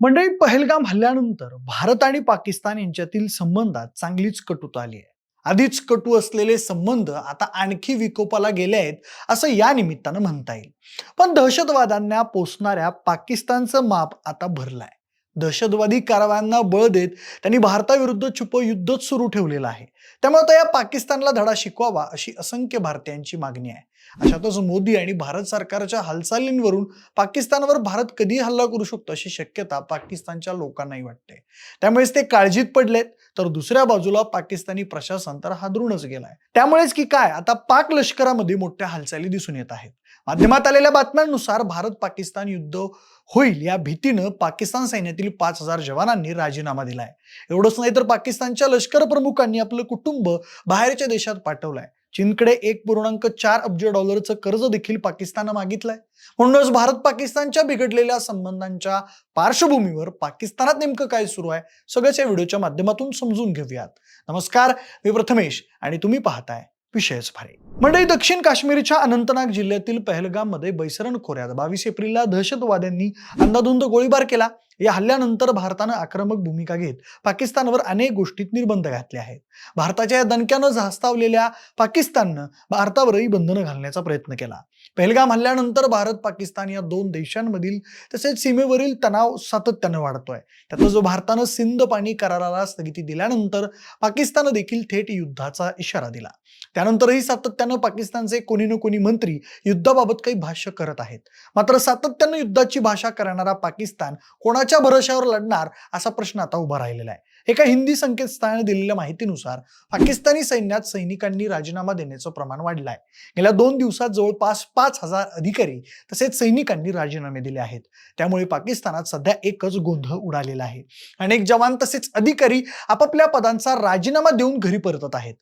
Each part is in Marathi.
मंडळी पहलगाम हल्ल्यानंतर भारत आणि पाकिस्तान यांच्यातील संबंधात चांगलीच कटुता आली आहे. आधीच कटू असलेले संबंध आता आणखी विकोपाला गेले आहेत असं या निमित्तानं म्हणता येईल. पण दहशतवाद्यांना पोचणाऱ्या पाकिस्तानचं माप आता भरलंय. दहशतवादी कारवायांना बळ देत त्यांनी भारताविरुद्ध छुप युद्धच सुरू ठेवलेलं आहे. त्यामुळे आता या पाकिस्तानला धडा शिकवावा अशी असंख्य भारतीयांची मागणी आहे. अशातच मोदी आणि भारत सरकारच्या हालचालींवरून पाकिस्तानवर भारत कधी हल्ला करू शकतो अशी शक्यता पाकिस्तानच्या लोकांनाही वाटते. त्यामुळेच ते काळजीत पडलेत तर दुसऱ्या बाजूला पाकिस्तानी प्रशासन तर हादरूनच गेलाय. त्यामुळेच की काय आता पाक लष्करामध्ये मोठ्या हालचाली दिसून येत आहेत. माध्यमात आलेल्या बातम्यांनुसार भारत पाकिस्तान युद्ध होईल या भीतीनं पाकिस्तान सैन्यातील पाच हजार जवानांनी राजीनामा दिलाय. एवढंच नाही तर पाकिस्तानच्या लष्कर प्रमुखांनी आपलं कुटुंब बाहेरच्या देशात पाठवलंय. चीनकडे एक पूर्णांक चार अब्ज डॉलरचं कर्ज देखील पाकिस्ताननं मागितलंय. म्हणूनच भारत पाकिस्तानच्या बिघडलेल्या संबंधांच्या पार्श्वभूमीवर पाकिस्तानात नेमकं काय सुरू आहे सगळ्याच या व्हिडिओच्या माध्यमातून समजून घेऊयात. नमस्कार मी प्रथमेश आणि तुम्ही पाहताय विषयच भारी. मंडळी दक्षिण काश्मीरच्या अनंतनाग जिल्ह्यातील पहलगाममध्ये बैसरण खोऱ्यात बावीस एप्रिलला दहशतवाद्यांनी अंदाधुंद गोळीबार केला. या हल्ल्यानंतर भारतानं आक्रमक भूमिका घेत पाकिस्तानवर अनेक गोष्टीत निर्बंध घातले आहेत. भारताच्या या दणक्यानं झास्तावलेल्या पाकिस्ताननं भारतावरही बंधनं घालण्याचा प्रयत्न केला. पहलगाम हल्ल्यानंतर भारत पाकिस्तान या दोन देशांमधील तसेच सीमेवरील तणाव सातत्यानं वाढतोय. त्यातच जो भारतानं सिंध पाणी कराराला स्थगिती दिल्यानंतर पाकिस्तान देखील थेट युद्धाचा इशारा दिला. त्यानंतरही सातत्यानं पाकिस्तानचे कोणी न कोणी मंत्री युद्धाबाबत काही भाष्य करत आहेत. मात्र सातत्यानं युद्धाची भाषा करणारा पाकिस्तान कोणा कोणाच्या भरोशावर लढणार असा प्रश्न आता उभा राहिलेला आहे. एका हिंदी संकेतस्थळाने दिलेल्या माहितीनुसार पाकिस्तानी सैन्यात सैनिकांनी राजीनामा देण्याचं प्रमाण वाढलं आहे. गेल्या दोन दिवसात जवळपास पाच हजार अधिकारी तसेच सैनिकांनी राजीनामे दिले आहेत. त्यामुळे पाकिस्तानात सध्या एकच गोंधळ उडालेला आहे. अनेक जवान तसेच अधिकारी आपापल्या पदांचा राजीनामा देऊन घरी परतत आहेत.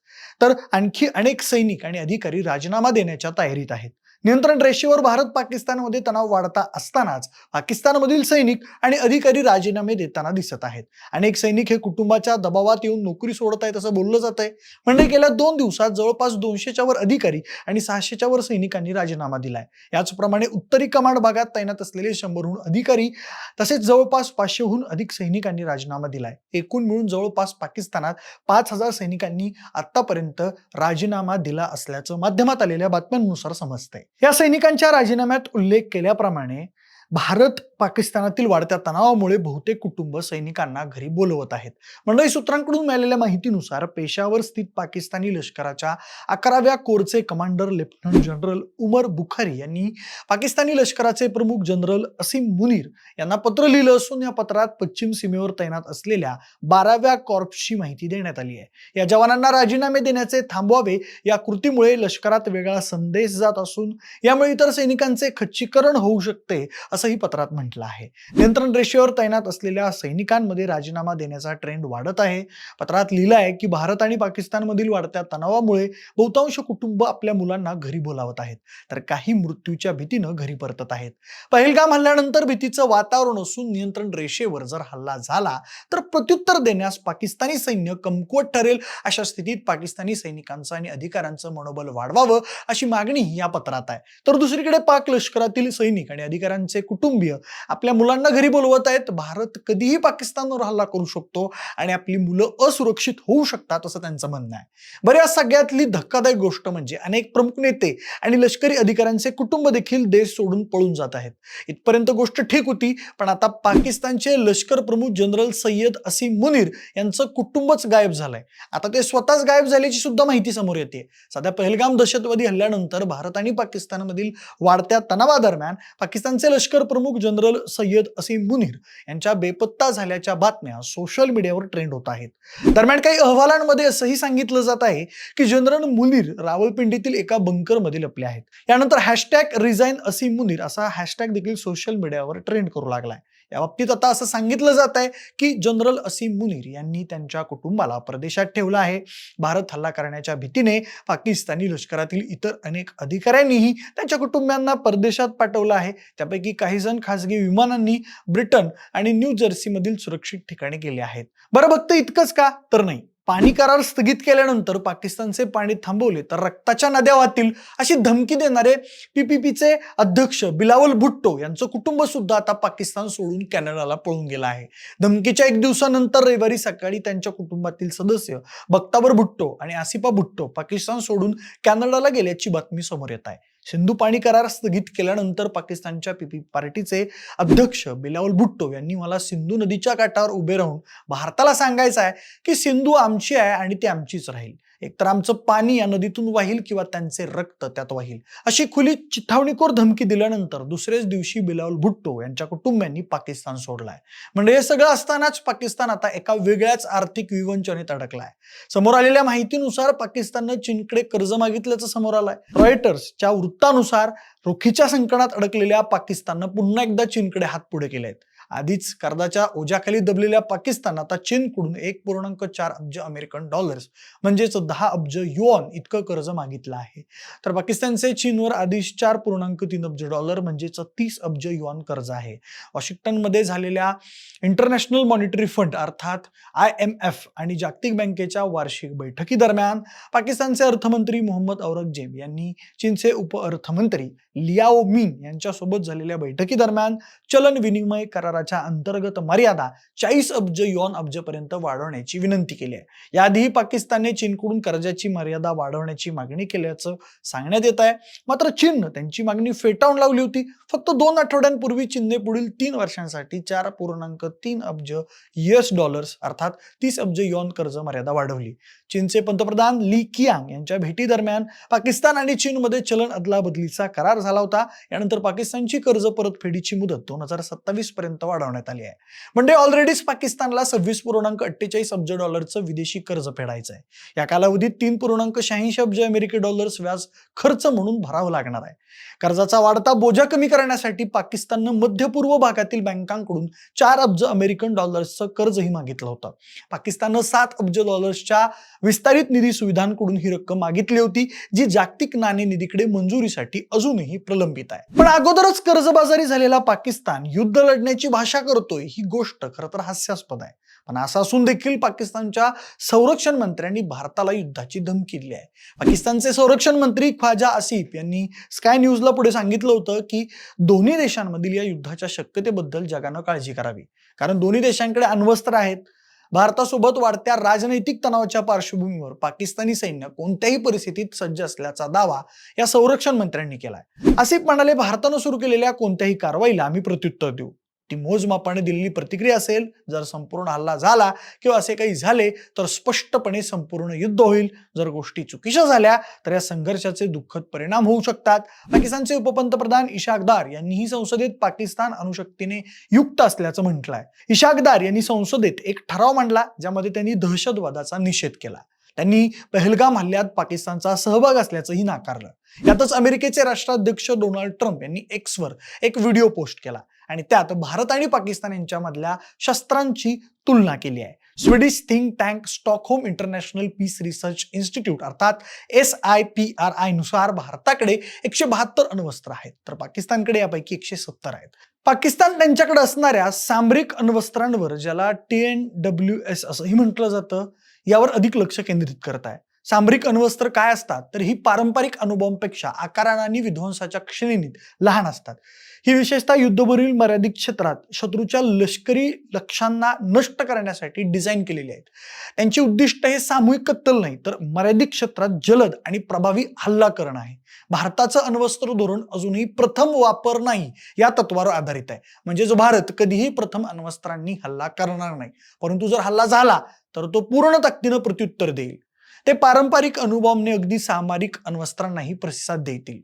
तर आणखी अनेक सैनिक आणि अधिकारी राजीनामा देण्याच्या तयारीत आहेत. नियंत्रण रेषेवर भारत पाकिस्तानमध्ये तणाव वाढता असतानाच पाकिस्तानमधील सैनिक आणि अधिकारी राजीनामे देताना दिसत आहेत. अनेक सैनिक हे कुटुंबाच्या दबावात येऊन नोकरी सोडत आहेत असं बोललं जात आहे म्हणजे गेल्या दोन दिवसात जवळपास दोनशेच्या वर अधिकारी आणि सहाशेच्या वर सैनिकांनी राजीनामा दिलाय. याचप्रमाणे उत्तरी कमांड भागात तैनात असलेले शंभरहून अधिकारी तसेच जवळपास पाचशेहून अधिक सैनिकांनी राजीनामा दिलाय. एकूण मिळून जवळपास पाकिस्तानात पाच हजार सैनिकांनी आतापर्यंत राजीनामा दिला असल्याचं माध्यमात आलेल्या बातम्यांनुसार समजतंय. या सैनिकांच्या राजीनाम्यात उल्लेख केल्याप्रमाणे भारत पाकिस्तानातील वाढत्या तणावामुळे बहुतेक कुटुंब सैनिकांना घरी बोलवत आहेत. मंडळी सूत्रांकडून मिळालेल्या माहितीनुसार पेशावर स्थित पाकिस्तानी लष्कराच्या अकराव्या कोरचे commander lieutenant general Umar Bukhari यांनी पाकिस्तानी लष्कराचे प्रमुख जनरल असीम मुनीर यांना पत्र लिहिलं असून या पत्रात पश्चिम सीमेवर तैनात असलेल्या बाराव्या कॉर्प्सची माहिती देण्यात आली आहे. या जवानांना राजीनामे देण्याचे थांबवावे या कृतीमुळे लष्करात वेगळा संदेश जात असून यामुळे इतर सैनिकांचे खच्चीकरण होऊ शकते असंही पत्रात म्हटलं आहे. नियंत्रण रेषेवर तैनात असलेल्या सैनिकांमध्ये राजीनामा देण्याचा ट्रेंड वाढत आहे. पत्रात लिहिलं आहे की भारत आणि पाकिस्तानमधील वाढत्या तणावामुळे बहुतांश कुटुंब आपल्या मुलांना घरी बोलावत आहेत. तर काही मृत्यूच्या भीतीनं घरी परतत आहेत. पहिलगाम हल्ल्यानंतर भीतीचं वातावरण असून नियंत्रण रेषेवर जर हल्ला झाला तर प्रत्युत्तर देण्यास पाकिस्तानी सैन्य कमकुवत ठरेल. अशा स्थितीत पाकिस्तानी सैनिकांचं आणि अधिकाऱ्यांचं मनोबल वाढवावं अशी मागणी या पत्रात आहे. तर दुसरीकडे पाक लष्करातील सैनिक आणि अधिकाऱ्यांचे कुटुंबीय. आपल्या मुलांना घरी बोलवत आहेत. भारत कधीही पाकिस्तानवर हल्ला करू शकतो आणि आपली मुलं असुरक्षित होऊ शकतात असं त्यांचं म्हणणं आहे. बरं या सगळ्यातली धक्कादायक गोष्ट म्हणजे अनेक प्रमुख नेते आणि लष्करी अधिकाऱ्यांचे कुटुंब देखील देश सोडून पळून जात आहेत. इथपर्यंत गोष्ट ठीक होती पण आता पाकिस्तानचे लष्कर प्रमुख जनरल सय्यद असीम मुनीर यांचं कुटुंबच गायब झालंय. आता ते स्वतःच गायब झाल्याची सुद्धा माहिती समोर येते. सध्या पहलगाम दहशतवादी हल्ल्यानंतर भारत आणि पाकिस्तानमधील वाढत्या तणावादरम्यान पाकिस्तानचे लष्कर प्रमुख जनरल सय्यद असीम मुनीर यांच्या बेपत्ता झाल्याच्या बातम्या सोशल मीडियावर ट्रेंड होत आहेत. दरम्यान काही अहवालांमध्ये असंही सांगितलं जात आहे की जनरल मुनीर रावलपिंडीतील एका बंकरमध्ये लपले आहेत. यानंतर हॅशटॅग रिझाईन असीम मुनीर असा हॅशटॅग देखील सोशल मीडियावर ट्रेंड करू लागलाय. या बाबतीत आता असं सांगितलं जात आहे की जनरल असीम मुनीर यांनी त्यांच्या कुटुंबाला प्रदेशात ठेवलं आहे. भारत हल्ला करण्याच्या भीतीने पाकिस्तानी लष्करातील इतर अनेक अधिकाऱ्यांनीही त्यांच्या कुटुंबियांना परदेशात पाठवलं आहे. त्यापैकी काही जण खासगी विमानांनी ब्रिटन आणि न्यू जर्सीमधील सुरक्षित ठिकाणी गेले आहेत. बरं बघतं इतकंच का? तर नाही. पाणी करार स्थगित केल्यानंतर पाकिस्तानचे पाणी थांबवले तर रक्ताच्या नद्या वाहतील अशी धमकी देणारे पीपीपीचे अध्यक्ष बिलावल भुट्टो यांचं कुटुंब सुद्धा आता पाकिस्तान सोडून कॅनडाला पळून गेलं आहे. धमकीच्या एक दिवसानंतर रविवारी सकाळी त्यांच्या कुटुंबातील सदस्य बक्ताबर भुट्टो आणि आसिफा भुट्टो पाकिस्तान सोडून कॅनडाला गेल्याची बातमी समोर येत आहे. सिंधू पाणी करार स्थगित केल्यानंतर पाकिस्तानच्या पीपी पार्टीचे अध्यक्ष बिलावल भुट्टो यांनी मला सिंधू नदीच्या काठावर उभे राहून भारताला सांगायचं आहे की सिंधू आमची आहे आणि ती आमचीच राहील. एकतर आमचं पाणी या नदीतून वाहील किंवा त्यांचे रक्त त्यात वाहील. अशी खुली चिथावणीखोर धमकी दिल्यानंतर दुसऱ्याच दिवशी बिलावल भुट्टो यांच्या कुटुंबियांनी पाकिस्तान सोडलाय. म्हणजे हे सगळं असतानाच पाकिस्तान आता एका वेगळ्याच आर्थिक विवंचनेत अडकलाय. समोर आलेल्या माहितीनुसार पाकिस्ताननं चीनकडे कर्ज मागितल्याचं समोर आलंय. रॉयटर्सच्या वृत्तानुसार रोखीच्या संकटात अडकलेल्या पाकिस्ताननं पुन्हा एकदा चीनकडे हात पुढे केले आहेत आधीच कर्जाच्या ओझ्याखाली दबलेल्या पाकिस्तान आता चीनकडून एक पूर्णांक चार अब्ज अमेरिकन डॉलर्स म्हणजेच दहा अब्ज युऑन इतकं कर्ज मागितलं आहे. तर पाकिस्तानचे चीनवर आधीच चार पूर्णांक तीन अब्ज डॉलर म्हणजेच तीस अब्ज युऑन कर्ज आहे. वॉशिंग्टनमध्ये झालेल्या इंटरनॅशनल मॉनिटरी फंड अर्थात आय एम एफ आणि जागतिक बँकेच्या वार्षिक बैठकीदरम्यान पाकिस्तानचे अर्थमंत्री मोहम्मद औरंगजेब यांनी चीनचे उप अर्थमंत्री लियाओ मिन यांच्यासोबत झालेल्या बैठकीदरम्यान चलन विनिमय करारा कराराच्या अंतर्गत मर्यादा चाळीस अब्ज युआन अब्जपर्यंत वाढवण्याची विनंती केली आहे. याआधीही पाकिस्तानने चीनकडून कर्जाची मर्यादा वाढवण्याची मागणी केल्याचं सांगण्यात येत आहे. मात्र चीननं त्यांची मागणी फेटाळून लावली होती. फक्त दोन आठवड्यांपूर्वी चीनने पुढील तीन वर्षांसाठी चार पूर्णांक तीन अब्ज युएस डॉलर्स अर्थात तीस अब्ज युआन कर्ज मर्यादा वाढवली. चीनचे पंतप्रधान ली कियांग यांच्या भेटी दरम्यान पाकिस्तान आणि चीनमध्ये चलन अदलाबदलीचा करार झाला होता. यानंतर पाकिस्तानची कर्ज परतफेडीची मुदत दोन हजार सत्तावीस पर्यंत वाढवण्यात आली आहे. म्हणजे ऑलरेडीच पाकिस्तानला सव्वीस पूर्णांक अठ्ठेचाळीस अब्ज डॉलरचं विदेशी कर्ज फेडायचं आहे या कालावधीत तीन पूर्णांक शहाऐंशी अब्ज अमेरिकी डॉलर्स व्याज खर्च म्हणून भरावं लागणार आहे. कर्जाचा वाढता बोजा कमी करण्यासाठी पाकिस्ताननं मध्य पूर्व भागातील बँकांकडून चार अब्ज अमेरिकन डॉलर्सचं कर्जही मागितलं होतं. पाकिस्ताननं सात अब्ज डॉलर्सच्या विस्तारित निधी सुविधांकडून ही रक्कम मागितली होती जी जागतिक नाणेनिधीकडे मंजुरीसाठी अजूनही प्रलंबित आहे. पण अगोदरच कर्जबाजारी झालेला पाकिस्तान युद्ध लढण्याची भाषा करतोय ही गोष्ट खरं तर हास्यास्पद आहे. पण असं असून देखील पाकिस्तानच्या संरक्षण मंत्र्यांनी भारताला युद्धाची धमकी दिली आहे. पाकिस्तानचे संरक्षण मंत्री ख्वाजा आसिफ यांनी स्काय न्यूजला पुढे सांगितलं होतं की दोन्ही देशांमधील या युद्धाच्या शक्यतेबद्दल जगानं काळजी करावी. कारण दोन्ही देशांकडे अण्वस्त्र आहेत. भारतासोबत वाढत्या राजनैतिक तणावाच्या पार्श्वभूमीवर पाकिस्तानी सैन्य कोणत्याही परिस्थितीत सज्ज असल्याचा दावा या संरक्षण मंत्र्यांनी केलाय. आसिफ म्हणाले भारतानं सुरू केलेल्या कोणत्याही कारवाईला आम्ही प्रत्युत्तर देऊ. ती मोजमापाने दिलेली प्रतिक्रिया असेल जर संपूर्ण हल्ला झाला किंवा असे काही झाले तर स्पष्टपणे संपूर्ण युद्ध होईल. जर गोष्टी चुकीच्या झाल्या तर या संघर्षाचे दुःखद परिणाम होऊ शकतात. पाकिस्तानचे उपपंतप्रधान इशाकदार यांनीही संसदेत पाकिस्तान अणुशक्तीने युक्त असल्याचं म्हटलंय. इशाकदार यांनी संसदेत एक ठराव मांडला ज्यामध्ये त्यांनी दहशतवादाचा निषेध केला. त्यांनी पहलगाम हल्ल्यात पाकिस्तानचा सहभाग असल्याचंही नाकारलं. यातच अमेरिकेचे राष्ट्राध्यक्ष डोनाल्ड ट्रम्प यांनी एक्सवर एक व्हिडिओ पोस्ट केला. आणि त्यात भारत आणि पाकिस्तान यांच्यामधल्या शस्त्रांची तुलना केली आहे. Swedish think tank Stockholm International Peace Research Institute अर्थात एस आय पी आर आयनुसार भारताकडे एकशे बहात्तर अण्वस्त्र आहेत. तर पाकिस्तानकडे यापैकी एकशे सत्तर आहेत. पाकिस्तान त्यांच्याकडे असणाऱ्या सामरिक अण्वस्त्रांवर ज्याला टी एन डब्ल्यू एस असंही म्हटलं जातं यावर अधिक लक्ष केंद्रित करत आहे. सामरिक अण्वस्त्र काय असतात? तर ही पारंपरिक अणुबॉम्बपेक्षा आकाराने आणि विध्वंसाच्या श्रेणीत लहान असतात. ही विशेषतः युद्धभरील मर्यादित क्षेत्रात शत्रूच्या लष्करी लक्ष्यांना नष्ट करण्यासाठी डिझाईन केलेली आहेत. त्यांची उद्दिष्ट हे सामूहिक कत्तल नाही तर मर्यादित क्षेत्रात जलद आणि प्रभावी हल्ला करणं आहे. भारताचं अण्वस्त्र धोरण अजूनही प्रथम वापर नाही या तत्वावर आधारित आहे. म्हणजे जो भारत कधीही प्रथम अण्वस्त्रांनी हल्ला करणार नाही. परंतु जर हल्ला झाला तर तो पूर्ण ताकदीनं प्रत्युत्तर देईल. ते पारंपरिक अणुबॉम्बने अगदी सामरिक अण्वस्त्रांनाही प्रतिसाद देतील.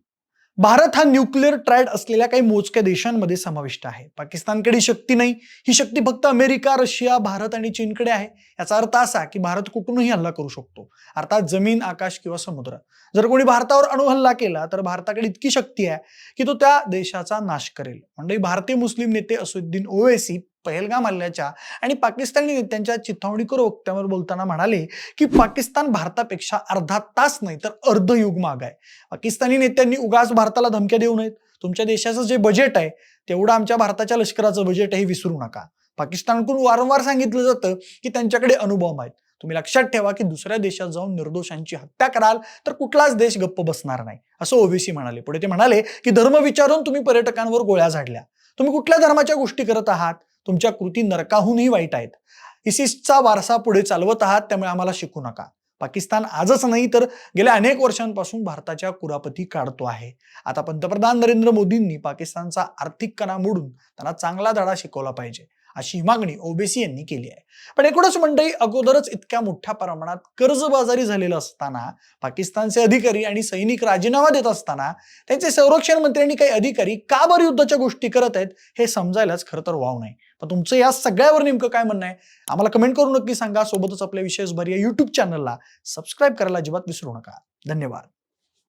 भारत हा न्यूक्लिअर ट्रायड असलेल्या काही मोजक्या देशांमध्ये समाविष्ट आहे. पाकिस्तानकडे शक्ती नाही. ही शक्ती फक्त अमेरिका रशिया भारत आणि चीनकडे आहे. याचा अर्थ असा की भारत कुठूनही हल्ला करू शकतो. अर्थात जमीन आकाश किंवा समुद्र. जर कोणी भारतावर अणुहल्ला केला तर भारताकडे इतकी शक्ती आहे की तो त्या देशाचा नाश करेल. म्हणजे भारतीय मुस्लिम नेते असुद्दीन ओवेसी पहलगाम हल्ल्याच्या आणि पाकिस्तानी नेत्यांच्या चिथावणीकर वक्त्यावर बोलताना म्हणाले की पाकिस्तान भारतापेक्षा अर्धा तास नाही तर अर्ध युग माग आहे. पाकिस्तानी नेत्यांनी उगाच भारताला धमक्या देऊ नयेत. तुमच्या देशाचं जे बजेट आहे तेवढं आमच्या भारताच्या लष्कराचं बजेट हे विसरू नका. पाकिस्तानकडून वारंवार सांगितलं जातं की त्यांच्याकडे अनुभव आहेत. तुम्ही लक्षात ठेवा की दुसऱ्या देशात जाऊन निर्दोषांची हत्या कराल तर कुठलाच देश गप्प बसणार नाही असं ओबीसी म्हणाले. पुढे ते म्हणाले की धर्म विचारून तुम्ही पर्यटकांवर गोळ्या झाडल्या. तुम्ही कुठल्या धर्माच्या गोष्टी करत आहात? तुमच्या कृती नरकाहूनही वाईट आहेत. इसिसचा वारसा पुढे चालवत आहात त्यामुळे आम्हाला शिकू नका. पाकिस्तान आजच नाही तर गेल्या अनेक वर्षांपासून भारताच्या कुरापती काढतो आहे. आता पंतप्रधान नरेंद्र मोदींनी पाकिस्तानचा आर्थिक कणा मोडून त्यांना चांगला धडा शिकवला पाहिजे अशी मागणी ओबीसी यांनी केली आहे. पण एकूणच मंडळी अगोदरच इतक्या मोठ्या प्रमाणात कर्जबाजारी झालेलं असताना पाकिस्तानचे अधिकारी आणि सैनिक राजीनामा देत असताना त्यांचे संरक्षण मंत्री आणि काही अधिकारी का बरं युद्धाच्या गोष्टी करत आहेत हे समजायलाच खरं तर वाव नाही. तर तुमचं या सगळ्यावर नेमकं काय म्हणणं आहे? आम्हाला कमेंट करून नक्की सांगा. सोबतच आपल्या विशेष भर या युट्यूब चॅनलला सबस्क्राईब करायला अजिबात विसरू नका. धन्यवाद.